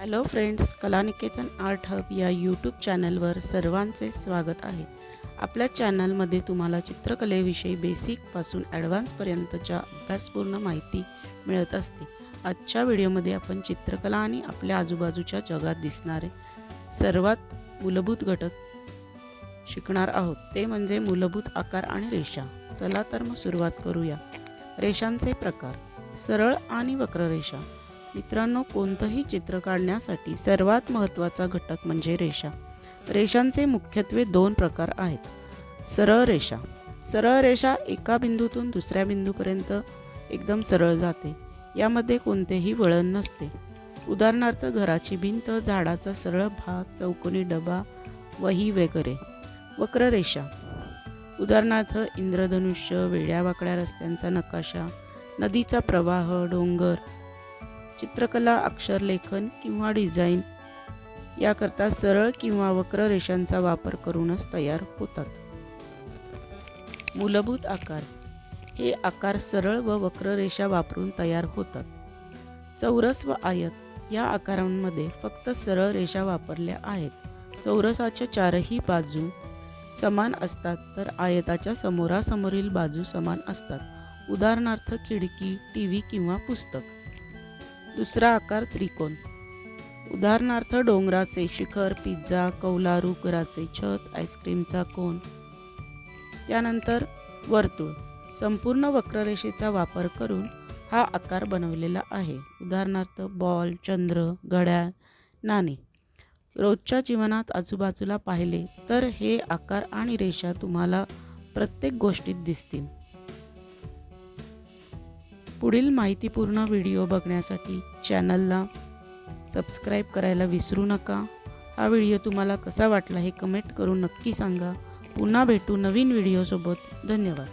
Hello friends Kalaniketan art hub या YouTube चॅनलवर सर्वांचे स्वागत आहे. आपल्या चॅनलमध्ये तुम्हाला चित्रकलेविषयी बेसिकपासून ॲडव्हान्सपर्यंतच्या अभ्यासपूर्ण माहिती मिळत असते. आजच्या व्हिडिओमध्ये आपण चित्रकला आणि आपल्या आजूबाजूच्या जगात दिसणारे सर्वात मूलभूत घटक शिकणार आहोत. ते म्हणजे मूलभूत आकार आणि रेषा. चला तर मग सुरुवात करूया. रेषांचे प्रकार. सरळ आणि वक्ररेषा. मित्रांनो कोणतंही चित्र काढण्यासाठी सर्वात महत्त्वाचा घटक म्हणजे रेषा. रेषांचे मुख्यत्वे दोन प्रकार आहेत. सरळ रेषा. सरळ रेषा एका बिंदूतून दुसऱ्या बिंदूपर्यंत एकदम सरळ जाते. यामध्ये कोणतेही वळण नसते. उदाहरणार्थ घराची भिंत झाडाचा सरळ भाग चौकोनी डबा वही वगैरे. वक्र रेषा उदाहरणार्थ इंद्रधनुष्य वेड्या वाकड्या रस्त्यांचा नकाशा नदीचा प्रवाह डोंगर चित्रकला अक्षरलेखन किंवा डिझाईन याकरता सरळ किंवा वक्र रेषांचा वापर करूनच तयार होतात. मूलभूत आकार हे आकार सरळ व वक्र रेषा वापरून तयार होतात. चौरस व आयत या आकारांमध्ये फक्त सरळ रेषा वापरल्या आहेत. चौरसाच्या चारही बाजू समान असतात तर आयताच्या समोरासमोरील बाजू समान असतात. उदाहरणार्थ खिडकी टी व्ही किंवा पुस्तक. दुसरा आकार त्रिकोण. उदाहरणार्थ डोंगराचे शिखर पिझ्झा कौलारू घराचे छत आईस्क्रीमचा कोन त्यानंतर वर्तुळ. संपूर्ण वक्ररेषेचा वापर करून हा आकार बनवलेला आहे. उदाहरणार्थ बॉल चंद्र घड्याळ नाणे. रोजच्या जीवनात आजूबाजूला पाहिले तर हे आकार आणि रेषा तुम्हाला प्रत्येक गोष्टीत दिसतील. पुढील माहितीपूर्ण व्हिडिओ बघण्यासाठी चॅनलला सबस्क्राईब करायला विसरू नका. हा व्हिडिओ तुम्हाला कसा वाटला हे कमेंट करून नक्की सांगा. पुन्हा भेटू नवीन व्हिडिओसोबत. धन्यवाद.